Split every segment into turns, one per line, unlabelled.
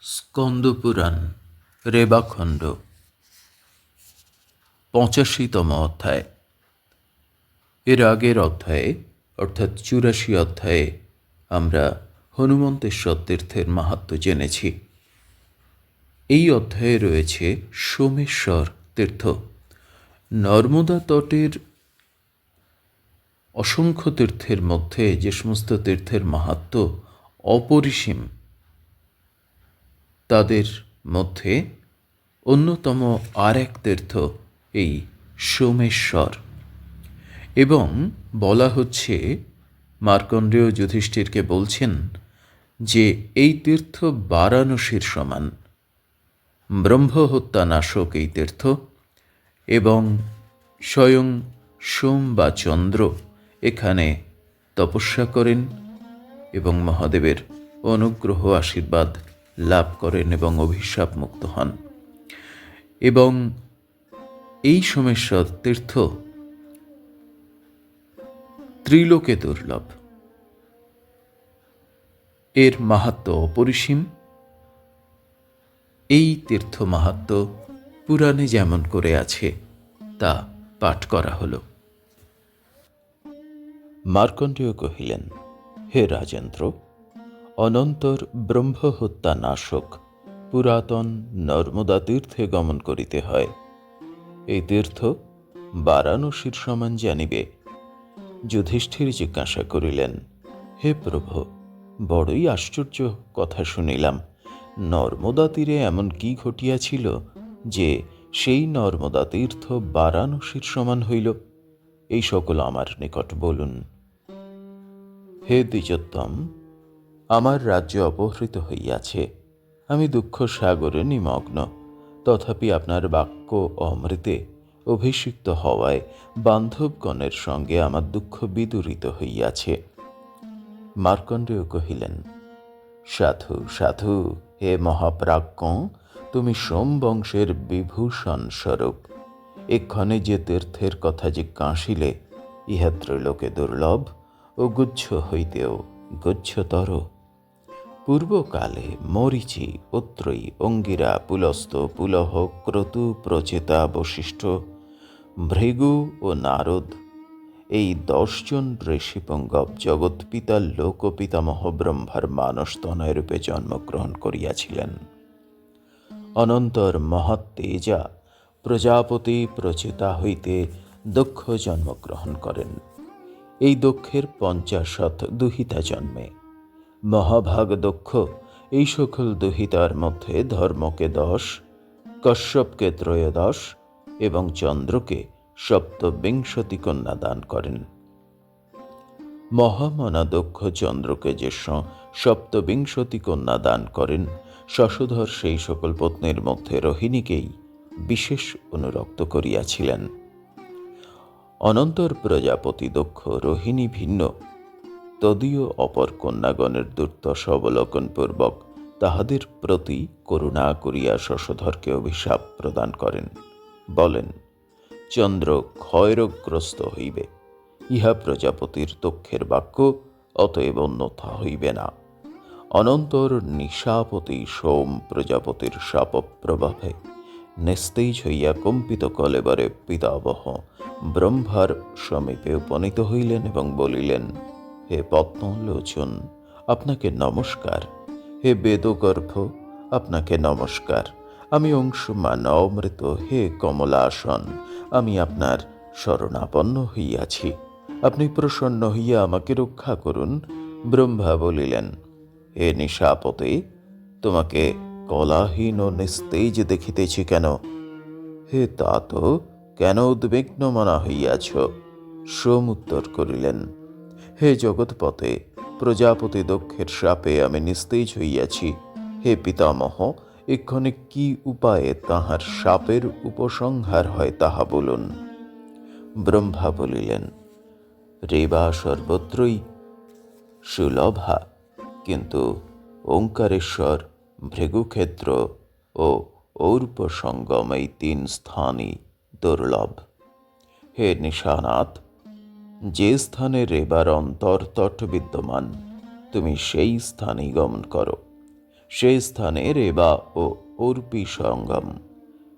স্কন্দপুরাণ, রেবাখণ্ড, পঁচাশিতম অধ্যায়। এর আগের অধ্যায়ে, অর্থাৎ চুরাশি অধ্যায়ে, আমরা হনুমন্তেশ্বর তীর্থের মাহাত্ম জেনেছি। এই অধ্যায়ে রয়েছে সোমেশ্বর তীর্থ। নর্মদা তটের অসংখ্য তীর্থের মধ্যে যে সমস্ত তীর্থের মাহাত্ম অপরিসীম তাদের মধ্যে অন্যতম আর এক তীর্থ এই সোমেশ্বর। এবং বলা হচ্ছে, মার্কণ্ডেয় যুধিষ্ঠিরকে বলছেন যে এই তীর্থ বারাণসীর সমান। ব্রহ্মহত্যা নাশক এই তীর্থ এবং স্বয়ং সোম বা চন্দ্র এখানে তপস্যা করেন এবং মহাদেবের অনুগ্রহ, আশীর্বাদ লাভ করেন এবং অভিশাপ মুক্ত হন। এবং এই সোমেশ্বর তীর্থ ত্রিলোকে দুর্লভ। এর মাহাত্ম অপরিসীম। এই তীর্থ মাহাত্ম পুরাণে যেমন করে আছে, তা পাঠ করা হলো। মার্কণ্ডেয় কহিলেন, হে রাজেন্দ্র অনন্তর ব্রহ্মহত্যা নাশক পুরাতন নর্মদা তীর্থে গমন করিতে হয়। এই তীর্থ বারাণসীর সমান জানিবে। যুধিষ্ঠির জিজ্ঞাসা করিলেন, হে প্রভু, বড়ই আশ্চর্য কথা শুনিলাম। নর্মদা তীরে এমন কি ঘটিয়াছিল যে সেই নর্মদা তীর্থ বারাণসীর সমান হইল? এই সকল আমার নিকট বলুন। হে দ্বিজোত্তম আমার রাজ্য অপহৃত হইয়াছে। আমি দুঃখ সাগরে নিমগ্ন। তথাপি আপনার বাক্য অমৃতে অভিষিক্ত হওয়ায় বান্ধবগণের সঙ্গে আমার দুঃখ বিদূরিত হইয়াছে। মার্কণ্ডেয় কহিলেন, সাধু সাধু, হে মহাপ্রাজ্ঞ, তুমি সোম বংশের বিভূষণ স্বরূপ। এক্ষণে যে তীর্থের কথা জিজ্ঞাসিলে ইহা ত্রিলোকে দুর্লভ ও গুচ্ছ হইতেও গুচ্ছতর। পূর্বকালে মরিচি উত্রয়ী অঙ্গিরা, পুলস্ত, পুলহ, ক্রতু, প্রচেতা, বশিষ্ঠ, ভৃগু ও নারদ। এই দশজন ঋষিপঙ্গব জগৎপিতা, লোকপিতামহ, ব্রহ্মার মানস্তনয় রূপে জন্মগ্রহণ করিয়াছিলেন। অনন্তর মহাত্তেজা প্রজাপতি প্রচেতা হইতে দক্ষ জন্মগ্রহণ করেন। এই দক্ষের পঞ্চাশত দুহিতা জন্মে। মহাভাগ দক্ষ এই সকল দুহিতার মধ্যে ধর্মকে দশ, কশ্যপকে ত্রয়োদশ এবং চন্দ্রকে সপ্তবিংশতি কন্যা দান করেন। মহামনা দক্ষ চন্দ্রকে যে সপ্তবিংশতি কন্যা দান করেন, শশধর সেই সকল পত্নীর মধ্যে রোহিণীকেই বিশেষ অনুরক্ত করিয়াছিলেন। অনন্তর প্রজাপতি দক্ষ রোহিণী ভিন্ন তদীয় অপর কন্যাগণের দুর্দশা অবলোকনপূর্বক তাহাদের প্রতি করুণা করিয়া শশধরকে অভিশাপ প্রদান করেন। বলেন, চন্দ্র ক্ষয়রোগ্রস্ত হইবে। ইহা প্রজাপতির দক্ষের বাক্য, অতএব অন্যথা হইবে না। অনন্তর নিশাপতি সোম প্রজাপতির শাপ প্রভাবে নিস্তেজ হইয়া কম্পিত কলেবরে পিতাবহ ব্রহ্মার সমীপে উপনীত হইলেন এবং বলিলেন হে পদ্মলোচন, আপনাকে নমস্কার। হে বেদগর্ভ, আপনাকে নমস্কার। আমি অংশুমান, অমৃত, হে কমলাসন, আমি আপনার শরণাপন্ন হইয়াছি। আপনি প্রসন্ন হইয়া আমাকে রক্ষা করুন, ব্রহ্মা বলিলেন, হে নিশাপতে তোমাকে কলাহীন ও নিস্তেজ দেখিতেছি কেন? হে তা তো কেন উদ্বিগ্ন মনা হইয়াছ? সোম উত্তর করিলেন হে জগৎপতে প্রজাপতি দক্ষের সাপে আমি নিস্তেজ হইয়াছি। হে পিতামহ, এক্ষণে কি উপায়ে তাহার সাপের উপসংহার হয় তাহা বলুন। ব্রহ্মা বলিলেন, রেবা সর্বত্রই সুলভা, কিন্তু ওঙ্কারেশ্বর, ভৃগুক্ষেত্র ও ঔর্প সঙ্গম এই তিন স্থানই দুর্লভ। হে নিশানাথ যে স্থানে রেবার অন্তর্তট বিদ্যমান, তুমি সেই স্থানেই গমন করো। সেই স্থানে রেবা ও অর্পি সঙ্গম।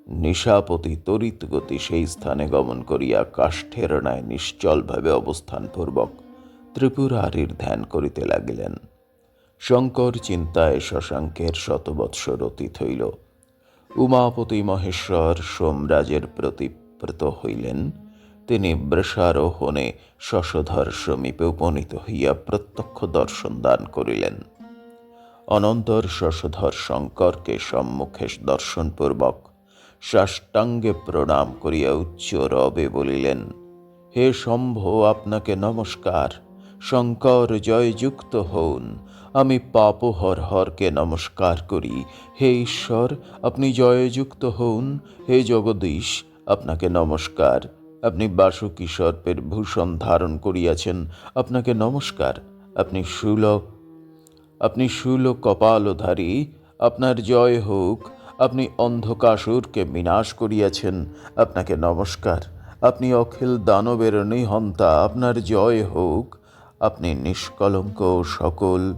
নিশাপতি তরিত গতি সেই স্থানে গমন করিয়া কাষ্ঠের ন্যায় নিশ্চলভাবে অবস্থানপূর্বক ত্রিপুরারির ধ্যান করিতে লাগিলেন। শঙ্কর চিন্তায় শশাঙ্কের শতবৎসর অতীত হইল। উমাপতি মহেশ্বর সোমরাজের প্রতি প্রত হইলেন। তিনি বৃষারোহণে শশধর সমীপে উপনীত হইয়া প্রত্যক্ষ দর্শন দান করিলেন। অনন্তর শশধর শঙ্করকে সম্মুখে দর্শনপূর্বক সাষ্টাঙ্গে প্রণাম করিয়া উচ্চ রবে বলিলেন, হে শম্ভ, আপনাকে নমস্কার। শঙ্কর, জয়যুক্ত হউন। আমি পাপহর হরকে নমস্কার করি। হে ঈশ্বর, আপনি জয়যুক্ত হউন। হে জগদীশ, আপনাকে নমস্কার। আপনি বাসুকী সর্পের ভূষণ ধারণ করিয়াছেন। আপনাকে নমস্কার। আপনি সুলভ আপনি শূল কপালধারী আপনার জয় হোক। আপনি অন্ধকাসুরকে বিনাশ করিয়াছেন। আপনাকে নমস্কার। আপনি অখিল দানবের নিহন্তা। আপনার জয় হোক। আপনি নিষ্কলঙ্ক সকল।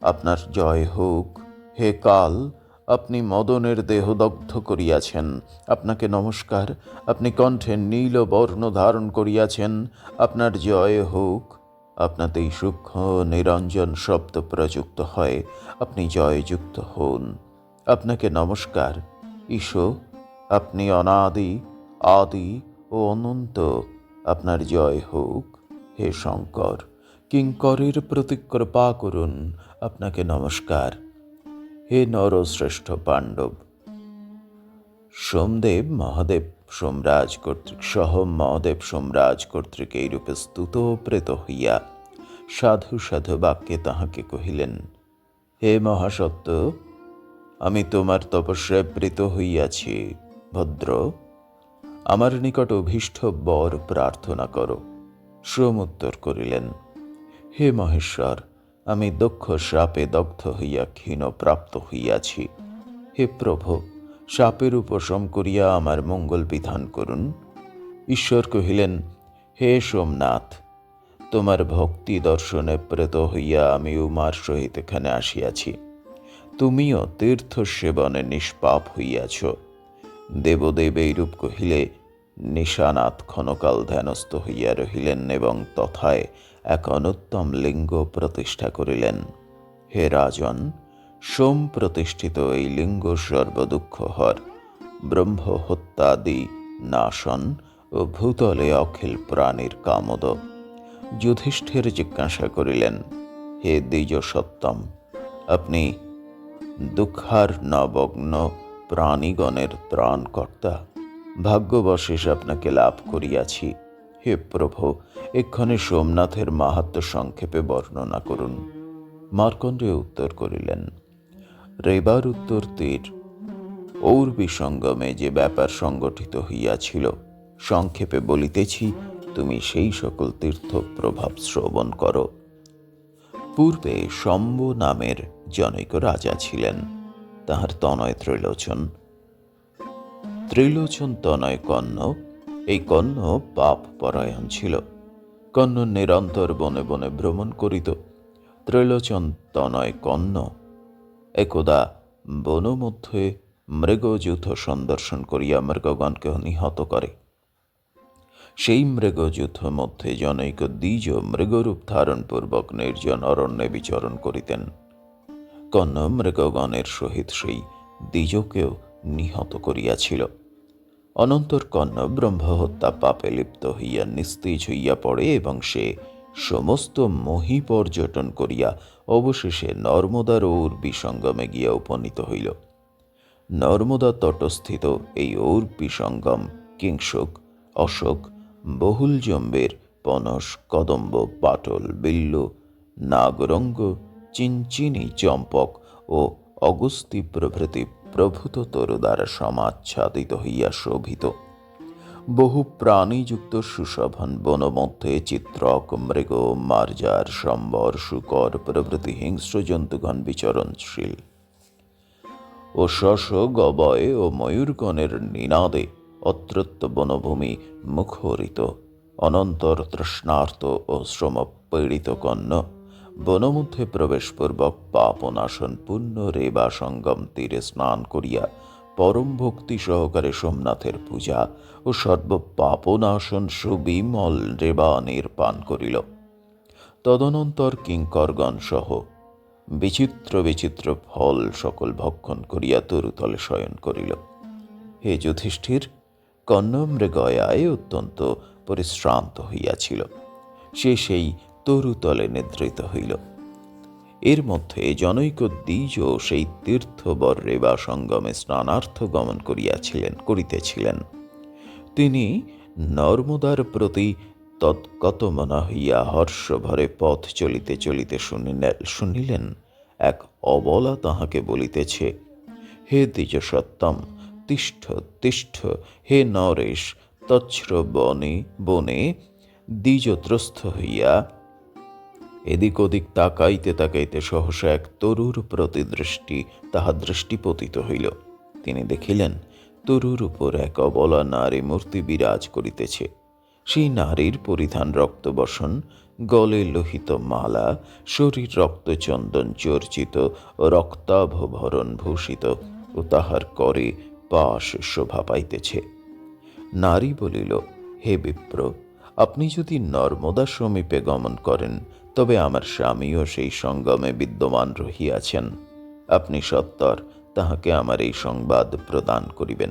আপনার জয় হোক। হে কাল। আপনি মদনের দেহদগ্ধ করিয়াছেন। আপনাকে নমস্কার। আপনি কণ্ঠে নীল বর্ণ ধারণ করিয়াছেন। আপনার জয় হোক। আপনাতেই সূক্ষ্ম নিরঞ্জন শব্দ প্রযুক্ত হয়। আপনি জয়যুক্ত হন। আপনাকে নমস্কার। ঈশো আপনি অনাদি, আদি ও অনন্ত। আপনার জয় হোক। হে শঙ্কর, কিঙ্করের প্রতি কৃপা করুন। আপনাকে নমস্কার। হে নরশ্রেষ্ঠ পাণ্ডব! সোমদেব মহাদেব সোমরাজ কর্তৃক সহ মহাদেব সোমরাজ কর্তৃক এইরূপে স্তুত প্রেত হইয়া সাধু সাধু বাক্যে তাহাকে কহিলেন, হে মহাসত্য আমি তোমার তপস্যায় প্রীত হইয়াছি, ভদ্র। আমার নিকট অভীষ্ট বর প্রার্থনা করো। সোম উত্তর করিলেন, হে মহেশ্বর আমি দক্ষ সাপে দগ্ধ হইয়া ক্ষীণ প্রাপ্ত হইয়াছি। হে প্রভু, সাপের উপশম করিয়া আমার মঙ্গল বিধান করুন। ঈশ্বর কহিলেন, হে সোমনাথ, তোমার ভক্তি দর্শনে প্রেত হইয়া আমি উমার সহিত এখানে আসিয়াছি। তুমিও তীর্থ সেবনে নিষ্পাপ হইয়াছ। দেবদেব এইরূপ কহিলে, নিশানাথ ক্ষণকাল ধ্যানস্থ হইয়া রহিলেন এবং তথায় এক অনুত্তম লিঙ্গ প্রতিষ্ঠা করিলেন। হে রাজন, সোম প্রতিষ্ঠিত এই লিঙ্গ সর্বদুঃখহর ব্রহ্ম হত্যাদি নাশন ও ভূতলে অখিল প্রাণীর কামদ। যুধিষ্ঠির জিজ্ঞাসা করিলেন, হে দ্বিজ সত্যম, আপনি দুঃখার নবগ্ন প্রাণীগণের ত্রাণকর্তা। ভাগ্যবশেষ আপনাকে লাভ করিয়াছি। হে প্রভু, এক্ষণে সোমনাথের মাহাত্ম সংক্ষেপে বর্ণনা করুন। মার্কণ্ডে উত্তর করিলেন, রেবার উত্তর তীর। ঔর বিসঙ্গমে যে ব্যাপার সংগঠিত হইয়াছিল, সংক্ষেপে বলিতেছি, তুমি সেই সকল তীর্থ প্রভাব শ্রবণ করো। পূর্বে শম্ভ নামের জনৈক রাজা ছিলেন, তাহার তনয় ত্রিলোচন। ত্রিলোচন তনয় কর্ণ এই কর্ণ পাপ পরায়ণ ছিল। কর্ণ নিরন্তর বনে বনে ভ্রমণ করিত। ত্রিলোচন তনয় কর্ণ একদা বনমধ্যে মৃগযুথ সন্দর্শন করিয়া মৃগগণকে নিহত করে। সেই মৃগযুদ্ধ মধ্যে জনৈক দ্বিজ মৃগরূপ ধারণপূর্বক নির্জন অরণ্যে বিচরণ করিতেন। কর্ণ মৃগগণের সহিত সেই দ্বিজকেও নিহত করিয়াছিল। অনন্তর কর্ণ ব্রহ্মহত্যা পাপে লিপ্ত হইয়া নিস্তেজ হইয়া পড়ে এবং সে সমস্ত মহি পর্যটন করিয়া অবশেষে নর্মদার ওর বিসঙ্গমে গিয়া উপনীত হইল। নর্মদা তটস্থিত এই ওর বিসঙ্গম কিংসুক অশোক, বহুল জম্বের পনস, কদম্ব, পাটল, বিল্লু, নাগরঙ্গ, চিনচিনি, চম্পক ও অগস্তি প্রভৃতি প্রভূত তরু দ্বারা সমাচ্ছাদিত হইয়া শোভিত। বহু প্রাণীযুক্ত সুশোভন বন মধ্যে চিত্রক, মৃগ, মার্জার, সম্বর, শুকর, প্রভৃতি হিংস্র জন্তুগণ বিচরণশীল। ও শশ, গবয় ও ময়ূরগণের নিনাদে অত্রত্য বনভূমি মুখরিত, অনন্তর তৃষ্ণার্ত ও শ্রম পীড়িত কন্য বনমধ্যে প্রবেশপূর্বক পাপনাশন পুণ্য রেবা সঙ্গম তীরে স্নান করিয়া পরম ভক্তি সহকারে সোমনাথের পূজা ও সর্ব পাপনাশন সুবিমল রেবা নির্পান করিল। তদনন্তর কিঙ্করগণ সহ বিচিত্র বিচিত্র ফল সকল ভক্ষণ করিয়া তরুতলে শয়ন করিল। হে যুধিষ্ঠির কর্ণমৃগয়ায় অত্যন্ত পরিশ্রান্ত হইয়াছিল। সে সেই তরুতলে নিদ্রিত হইল। এর মধ্যে জনৈক দ্বিজ সেই তীর্থবর্রে বা সঙ্গমে স্নানার্থ গমন করিয়াছিলেন, করিতেছিলেন। তিনি নর্মদার প্রতি তৎকতমনা হইয়া হর্ষভরে পথ চলিতে চলিতে শুনিলেন, এক অবলা তাহাকে বলিতেছে, হে দ্বিজ সত্যম তিষ্ঠ তিষ্ঠ, হে নরেশ, তচ্ছ্র বনে বনে দ্বিজত্রস্থ হইয়া এদিক ওদিক তাকাইতে তাকাইতে সহসা এক তরুর প্রতিদৃষ্টি তাহা দৃষ্টি পতিত হইল। তিনি দেখিলেন, তরুর উপর এক অবলা নারী মূর্তি বিরাজ করিতেছে। সেই নারীর পরিধান রক্তবসন গলে লোহিত মালা, শরীর রক্তচন্দন চর্চিত, রক্তাভভরণ ভূষিত ও তাহার করে পাশ শোভা পাইতেছে। নারী বলিল, হে বিপ্র, আপনি যদি নর্মদা সমীপে গমন করেন তবে আমার স্বামীও সেই সঙ্গমে বিদ্যমান রহিয়াছেন। আপনি সত্তর, তাহাকে আমার এই সংবাদ প্রদান করিবেন।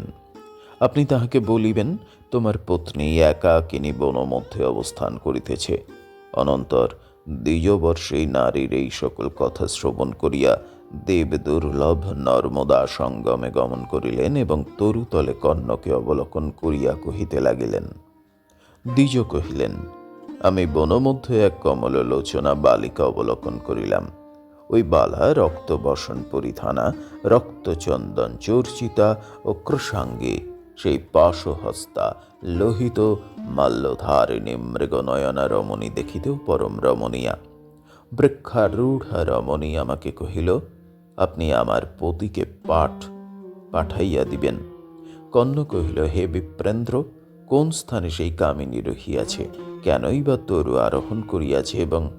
আপনি তাহাকে বলিবেন, তোমার পত্নী একা একাকিনী বনমধ্যে অবস্থান করিতেছে। অনন্তর দ্বিজবর্ষেই নারীর এই সকল কথা শ্রবণ করিয়া দেব দুর্লভ নর্মদা সঙ্গমে গমন করিলেন এবং তরুতলে কর্ণকে অবলোকন করিয়া কহিতে লাগিলেন। দ্বিজ কহিলেন আমি বনমধ্যে এক কমললোচনা বালিকা অবলোকন করিলাম। ওই বালা রক্তবসন পরিধানা, রক্তচন্দন চর্চিতা ও কৃষাঙ্গী সেই পাশহস্তা লোহিত মাল্যধারিণী মৃগনয়না রমণী দেখিতেও পরম রমণীয়া। বৃক্ষারূঢ়া রমণী আমাকে কহিল, আপনি আমার পতিকে পাঠ পাঠাইয়া দিবেন। কর্ণ কহিল, হে বিপ্রেন্দ্র, কোন স্থানে সেই কামিনী রহিয়াছে? কেনই বা তরু আরোহণ করিয়াছে এবং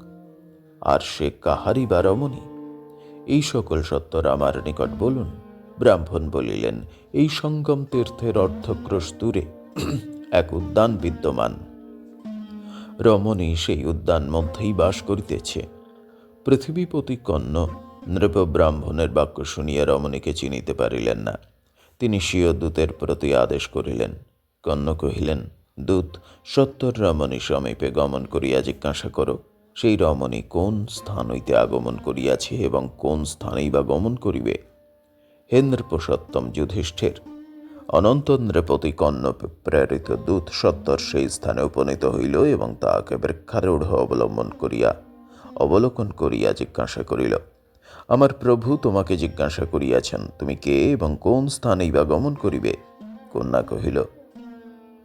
আর সে কাহারই বা রমণী? এই সকল সত্তর আমার নিকট বলুন। ব্রাহ্মণ বলিলেন, এই সঙ্গম তীর্থের অর্ধক্রোশ দূরে এক উদ্যান বিদ্যমান। রমণী সেই উদ্যান মধ্যেই বাস করিতেছে। পৃথিবীপতি কর্ণ নৃপ ব্রাহ্মণের বাক্য শুনিয়া রমণীকে চিনিতে পারিলেন না। তিনি স্বীয় দূতের প্রতি আদেশ করিলেন। কর্ণ কহিলেন দূত সত্তর রমণী সমীপে গমন করিয়া জিজ্ঞাসা করো, সেই রমণী কোন স্থান হইতে আগমন করিয়াছে এবং কোন স্থানেই বা গমন করিবে? হেন্দ্রপ্রসত্তম যুধিষ্ঠির অনন্ত নৃপতি কর্ণ প্রেরিত দূত সত্তর সেই স্থানে উপনীত হইল এবং তাহাকে বৃক্ষারূঢ় অবলম্বন করিয়া অবলোকন করিয়া জিজ্ঞাসা করিল, আমার প্রভু তোমাকে জিজ্ঞাসা করিয়াছেন, তুমি কে এবং কোন স্থানেই বা গমন করিবে? কন্যা কহিল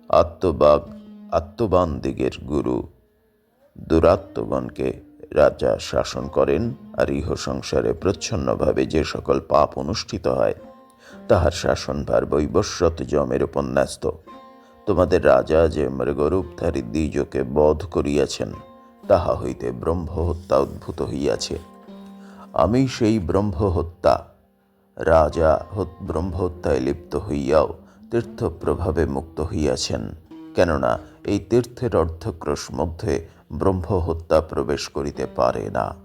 আত্মবাগ আত্মবান দিগের গুরু। দুরাত্মগণকে রাজা শাসন করেন আর ইহ সংসারে প্রচ্ছন্নভাবে যে সকল পাপ অনুষ্ঠিত হয়, তাহার শাসনভার বৈবস্বত জমের উপর ন্যস্ত তোমাদের রাজা যে মৃগরূপধারী দ্বিজকে বধ করিয়াছেন, তাহা হইতে ব্রহ্মহত্যা উদ্ভূত হইয়াছে। আমি সেই ব্রহ্মহত্যা, রাজা হত- ব্রহ্মহত্যায় লিপ্ত হইয়াও তীর্থপ্রভাবে মুক্ত হইয়াছেন, কেননা এই তীর্থের অর্ধক্রোশ মধ্যে ব্রহ্মহত্যা প্রবেশ করিতে পারে না।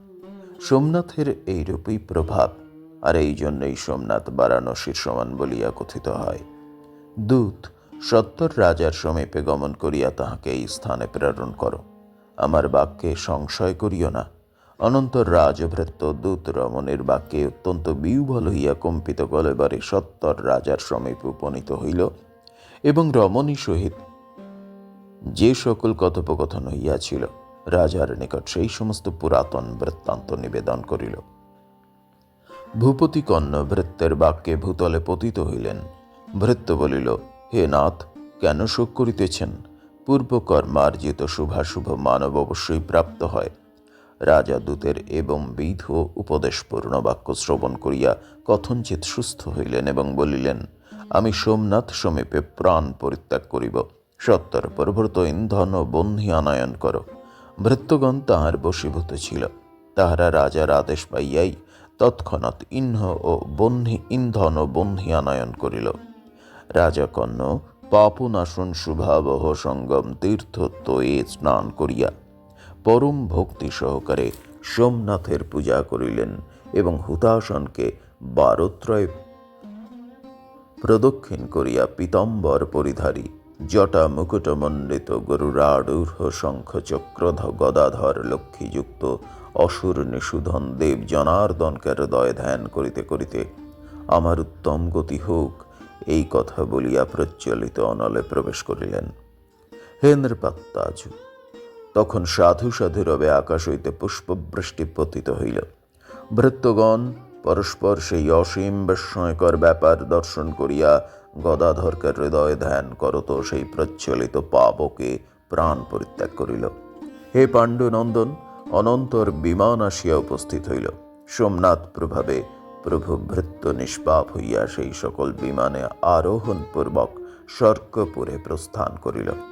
সোমনাথের এইরূপই প্রভাব, আর এই জন্যই সোমনাথ বারাণসীর সমান বলিয়া কথিত হয়। দূত, সত্তর রাজার সমীপে গমন করিয়া তাহাকে এই স্থানে প্রেরণ করো। আমার বাক্যে সংশয় করিও না। অনন্তর রাজভৃত্য দূত রমণের বাক্যে অত্যন্ত বিহ্বল হইয়া কম্পিত কলেবারে সত্তর রাজার সমীপে উপনীত হইল এবং রমণী সহিত যে সকল কথোপকথন হইয়াছিল, রাজার নিকট সেই সমস্ত পুরাতন বৃত্তান্ত নিবেদন করিল। ভূপতি কর্ণ ভৃত্যের বাক্যে ভূতলে পতিত হইলেন। ভৃত্য বলিল, হে নাথ, কেন শোক করিতেছেন? পূর্বকর্মার্জিত শুভাশুভ মানব অবশ্যই প্রাপ্ত হয়। রাজা দূতের এবং বিধ উপদেশপূর্ণ বাক্য শ্রবণ করিয়া কথঞ্চিত সুস্থ হইলেন এবং বলিলেন, আমি সোমনাথ সমীপে প্রাণ পরিত্যাগ করিব। সত্তর পরবর্ত ইন্ধন ও বন্ধি আনয়ন করো। ভৃত্যগণ তাহার বশীভূত ছিল। তাহারা রাজার আদেশ পাইয়াই তৎক্ষণাৎ ইহ্ন ও বন্ধি, ইন্ধন ও বন্ধি আনয়ন করিল। রাজাকন্য পাপনাশন শুভাবহ সঙ্গম তীর্থ তয়ে স্নান করিয়া পরম ভক্তি সহকারে সোমনাথের পূজা করিলেন এবং হুতাসনকে বারোত্রয় প্রদক্ষিণ করিয়া পীতম্বর পরিধারী জটা মুকুটমণ্ডিত গরুরাড়ূঢ় শঙ্খ চক্রধ গদাধর লক্ষ্মীযুক্ত অসুর নিষুধন দেব জনার্দনকে হৃদয় ধ্যান করিতে করিতে আমার উত্তম গতি হোক, এই কথা বলিয়া প্রচলিত অনলে প্রবেশ করিলেন। হেন্দ্রপাত্তাজু তখন সাধু সাধু রবে আকাশ হইতে পুষ্পবৃষ্টি পতিত হইল। ভৃত্যগণ পরস্পর সেই অসীম বিস্ময়কর ব্যাপার দর্শন করিয়া গদাধরকে হৃদয় ধ্যান করত, সেই প্রচলিত পাবকে প্রাণ পরিত্যাগ করিল। হে পাণ্ডুনন্দন, অনন্তর বিমান আসিয়া উপস্থিত হইল। সোমনাথ প্রভাবে প্রভু ভৃত্য নিষ্পাপ হইয়া সেই সকল বিমানে আরোহণ পূর্বক স্বর্গপুরে প্রস্থান করিল।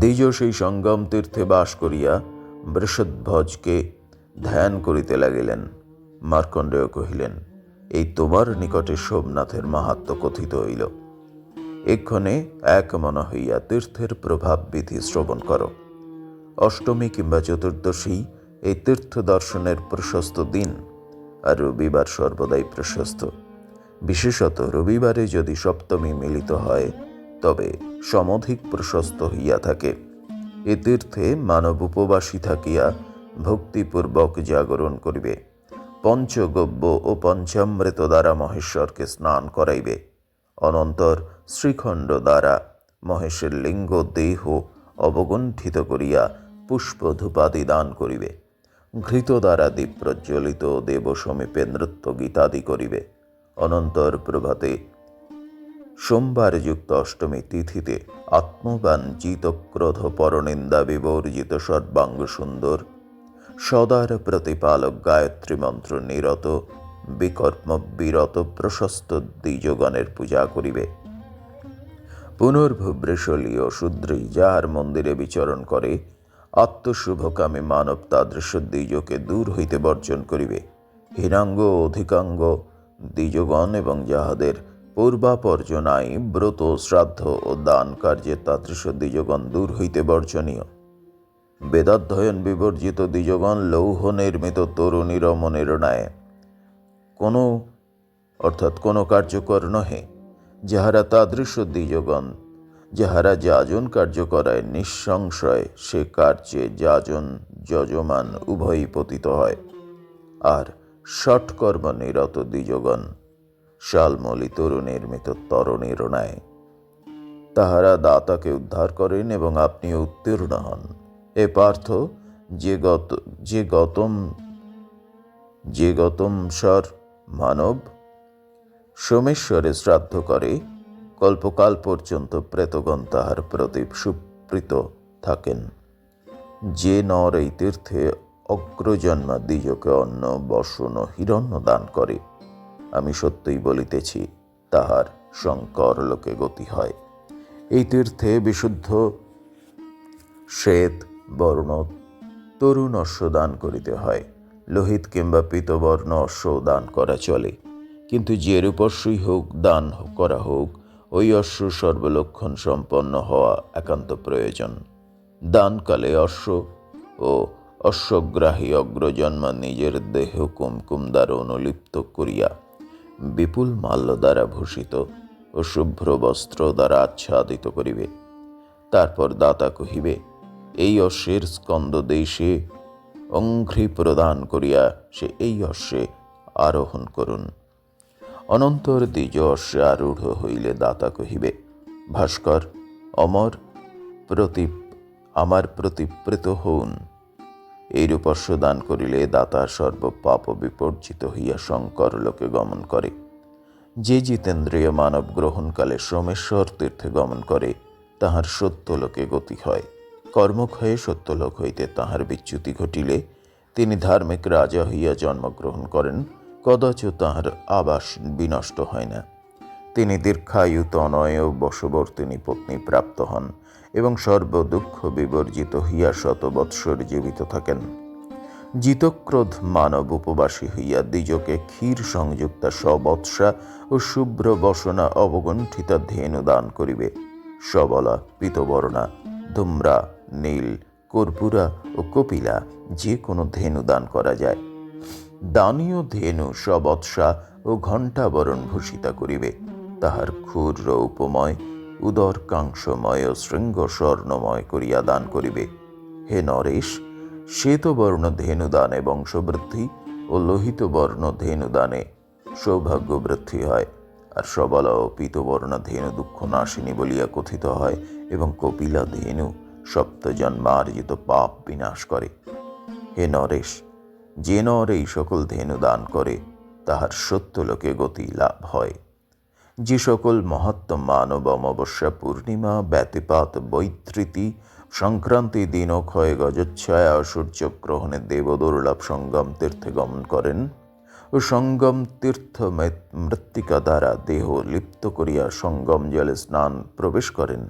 দ্বিজ সেই সঙ্গম তীর্থে বাস করিয়া বৃষধ্বজকে ধ্যান করিতে লাগিলেন। মার্কণ্ডেয় কহিলেন, এই তোমার নিকটে সোমনাথের মাহাত্ম কথিত হইল। এক্ষণে এক মনা হইয়া তীর্থের প্রভাব বিধি শ্রবণ করো। অষ্টমী কিংবা চতুর্দশী এই তীর্থ দর্শনের প্রশস্ত দিন, আর রবিবার সর্বদাই প্রশস্ত। বিশেষত রবিবারে যদি সপ্তমী মিলিত হয় তবে সমধিক প্রশস্ত হইয়া থাকে। এ তীর্থে মানব উপবাসী থাকিয়া ভক্তিপূর্বক জাগরণ করিবে। পঞ্চগব্য ও পঞ্চামৃত দ্বারা মহেশ্বরকে স্নান করাইবে। অনন্তর শ্রীখণ্ড দ্বারা মহেশের লিঙ্গ দেহ অবগুণ্ঠিত করিয়া পুষ্প ধূপাদি দান করিবে। ঘৃত দ্বারা দীপ প্রজ্বলিত দেব সমীপে নৃত্য গীতাদি করিবে। অনন্তর প্রভাতে সোমবার যুক্ত অষ্টমী তিথিতে আত্মবান জিতক্রোধ পরনিন্দা বিবর্জিত সর্বাঙ্গ সুন্দর সদার প্রতিপালক গায়ত্রী মন্ত্র নিরত বিকর্ম বিরত প্রশস্ত দ্বিজগণের পূজা করিবে। পুনর্ভুবৃষলীয় শূদ্রী যাহার মন্দিরে বিচরণ করে, আত্মশুভকামী মানব তাদৃশ দ্বিজকে দূর হইতে বর্জন করিবে। হীনাঙ্গ অধিকাঙ্গ দ্বিজগণ এবং যাহাদের পূর্বাপর্জনায় ব্রত, শ্রাদ্ধ ও দান কার্যে তাদৃশ দ্বিজগণ দূর হইতে বর্জনীয়। বেদাধ্যয়ন বিবর্জিত দ্বিজগণ লৌহ নির্মিত তরুণী রমণের ন্যায়। কোনো, অর্থাৎ কোনো কার্যকর নহে, যাহারা তাদৃশ দ্বিজগণ, যাহারা যাজন কার্য করায় নিঃসংশয়, সে কার্যে যাজন, যজমান উভয়ই পতিত হয়। আর ষটকর্ম নিরত দ্বিজগণ শালমলি তরুণীর মৃত তরণীর ন্যায় তাহারা দাতাকে উদ্ধার করেন এবং আপনি উত্তীর্ণ হন। এ পার্থ, যে গত, যে গতম যে গতম স্বর মানব, সোমেশ্বরে শ্রাদ্ধ করে, কল্পকাল পর্যন্ত প্রেতগণ তাহার প্রতি সুপ্রীত থাকেন। যে নর এই তীর্থে অগ্রজন্মা দ্বিজকে অন্ন, বসন, হিরণ্য দান করে। আমি সত্যই বলিতেছি, তাহার শঙ্কর লোকে গতি হয়। এই তীর্থে বিশুদ্ধ শ্বেত বর্ণ তরুণ অশ্ব দান করিতে হয়। লোহিত কিংবা পিতবর্ণ অশ্ব দান করা চলে। কিন্তু যে রূপস্বই হোক, দান করা হোক, ওই অশ্ব সর্বলক্ষণ সম্পন্ন হওয়া একান্ত প্রয়োজন। দানকালে অশ্ব ও অশ্বগ্রাহী অগ্রজন্মা নিজের দেহ কুমকুম দ্বারা অনুলিপ্ত করিয়া বিপুল মাল্য দ্বারা ভূষিত ও শুভ্র বস্ত্র দ্বারা আচ্ছাদিত করিবে। তারপর দাতা কহিবে, এই অশ্বের স্কন্দ দেশে অঙ্ঘ্রি প্রদান করিয়া সে এই অশ্বে আরোহণ করুন। অনন্তর দ্বিজ অশ্বে আরূঢ় হইলে দাতা কহিবে, ভাস্কর, অমর প্রতি আমার প্রতিপ্রেত হউন। এইরূপ অশ্ব দান করিলে দাতা সর্বপাপ বিপর্জিত হইয়া শঙ্কর লোকে গমন করে। যে জিতেন্দ্রিয় মানব গ্রহণকালে সোমেশ্বর তীর্থে গমন করে, তাহার সত্যলোকে গতি হয়। কর্মক্ষয়ে সত্যলোক হইতে তাহার বিচ্যুতি ঘটিলে, তিনি ধার্মিক রাজা হইয়া জন্মগ্রহণ করেন, কদাচ তাহার আবাস বিনষ্ট হয় না। তিনি দীর্ঘায়ু তনয় ও বশবর্তিনী পত্নী প্রাপ্ত হন। সর্বদুঃখ বিবর্জিত হইয়া শত বৎসর জীবিত থাকেন। জিতক্রোধ মানব উপবাসী হইয়া দ্বিজকে ক্ষীর সংযুক্তা সবৎসা ও শুভ্র বসনা অবগণ্ঠিতা ধেনু দান করিবে। সবলা, পীতবর্ণা, ধুম্রা, নীল, কর্পূরা ও কপিলা যে কোনো ধেনু দান করা যায়। দানীয় ধেনু সবৎসা ও ঘণ্টাবরণ ভূষিতা করিবে। তাহার ক্ষুদ্র উপময় উদর কাংসময় শৃঙ্গ স্বর্ণময় করিয়া দান করিবে। হে নরেশ শ্বেতবর্ণ ধেনুদানে বংশবৃদ্ধি ও লোহিত বর্ণ ধেনুদানে সৌভাগ্য বৃদ্ধি হয়, আর সবলা ও পীতবর্ণ ধেনু দুঃখ নাশিনী বলিয়া কথিত হয় এবং কপিলা ধেনু সপ্তজন্মার্জিত পাপ বিনাশ করে। হে নরেশ, যে নর এই সকল ধেনু দান করে, তাহার সত্যলোকে গতি লাভ হয়। যে সকল মহাত্ম মানব অমাবস্যা পূর্ণিমা, ব্যতিপাত বৈতৃতি সংক্রান্তি দিন ক্ষয় গজচ্ছায়া, সূর্যগ্রহণে দেবদুর্লভ সঙ্গম তীর্থে গমন করেন ও সঙ্গম তীর্থ মৃত্তিকা দ্বারা দেহ লিপ্ত করিয়া সঙ্গম জলে স্নান প্রবেশ করেন।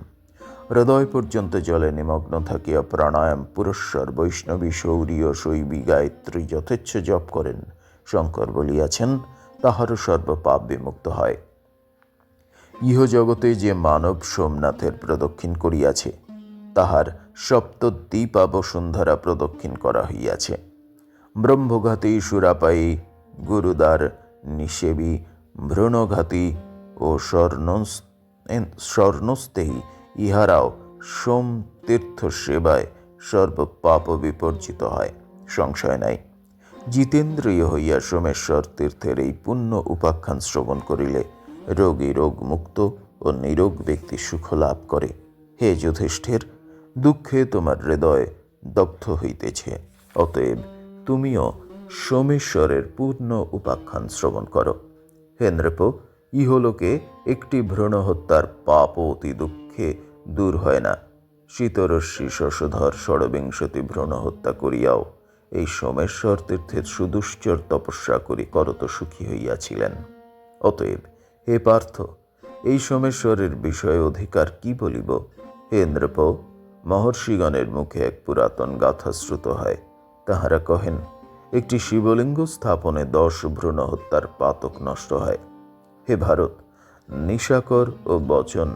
হৃদয় পর্যন্ত জলে নিমগ্ন থাকিয়া প্রাণায়াম, পুরস্কার, বৈষ্ণবী শৌরীয় শৈবী গায়ত্রী যথেচ্ছ জপ করেন। শঙ্কর বলিয়াছেন, তাহারও সর্বপাপ বিমুক্ত হয়। ইহ জগতে যে মানব সোমনাথের প্রদক্ষিণ করিয়াছে, তাহার সপ্তদ্বীপা বসুন্ধরা প্রদক্ষিণ করা হইয়াছে। ব্রহ্মঘাতী সুরাপায়ী গুরুদার নিষেবী, ভ্রূণঘাতী ও স্বর্ণ স্বর্ণস্তেহী ইহারাও সোম তীর্থ সেবায় সর্বপাপ বিপর্জিত হয়, সংশয় নাই। জিতেন্দ্রিয় হইয়া সোমেশ্বর তীর্থের এই পুণ্য উপাখ্যান শ্রবণ করিলে রোগী রোগ মুক্ত ও নিরোগ ব্যক্তি সুখ লাভ করে। হে যুধিষ্ঠির, দুঃখে তোমার হৃদয় দগ্ধ হইতেছে, অতএব তুমিও সোমেশ্বরের পূর্ণ উপাখ্যান শ্রবণ করো। হে নৃপ, ইহলোকে একটি ভ্রূণ হত্যার পাপ অতি দুঃখে দূর হয় না। শীতরশ্মি শশধর ষড়বিংশতি ভ্রূণ হত্যা করিয়াও এই সোমেশ্বর তীর্থের সুদুশ্চর তপস্যা করি করত সুখী হইয়াছিলেন। অতএব হে পার্থ, এই সোমেশ্বরের বিষয়ে অধিকার কি বলিব? হে নৃপ মহর্ষিগণের মুখে এক পুরাতন গাথা শ্রুত হয়। তাহারা কহেন, একটি শিবলিঙ্গ স্থাপনে দশ ভ্রূণ হত্যার পাতক নষ্ট হয়। হে ভারত, নিশাকর ও বচন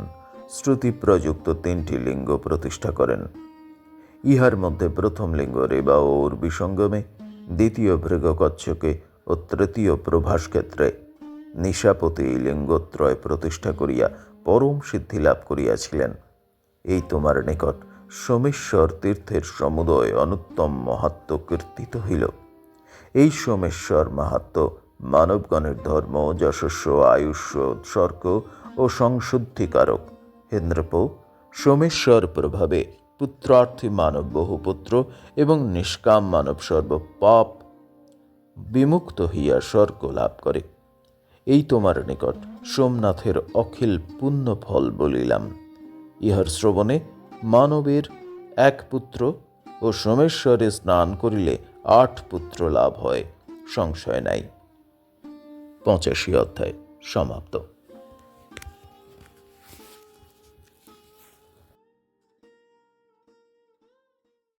শ্রুতি প্রযুক্ত তিনটি লিঙ্গ প্রতিষ্ঠা করেন। ইহার মধ্যে প্রথম লিঙ্গ রেবা ও উর্বি সঙ্গমে দ্বিতীয় ভৃগকচ্ছকে ও তৃতীয় প্রভাস ক্ষেত্রে নিশাপতি লিঙ্গত্রয় প্রতিষ্ঠা করিয়া পরম সিদ্ধি লাভ করিয়াছিলেন। এই তোমার নিকট সোমেশ্বর তীর্থের সমুদয় অনুত্তম মাহাত্ম কীর্তিত হইল। এই সোমেশ্বর মাহাত্ম মানবগণের ধর্ম যশস্ব আয়ুষ্য, উৎসর্গ ও সংশুদ্ধিকারক। হেন্দ্রপ, সোমেশ্বর প্রভাবে পুত্রার্থী মানব বহুপুত্র এবং নিষ্কাম মানব সর্বপাপ বিমুক্ত হইয়া স্বর্গ লাভ করে। এই তোমার নিকট সোমনাথের অখিল পুণ্য ফল বলিলাম। ইহার শ্রবণে মানবের এক পুত্র ও সোমেশ্বরে স্নান করিলে আট পুত্র লাভ হয়, সংশয় নাই। পঁচাশি অধ্যায় সমাপ্ত।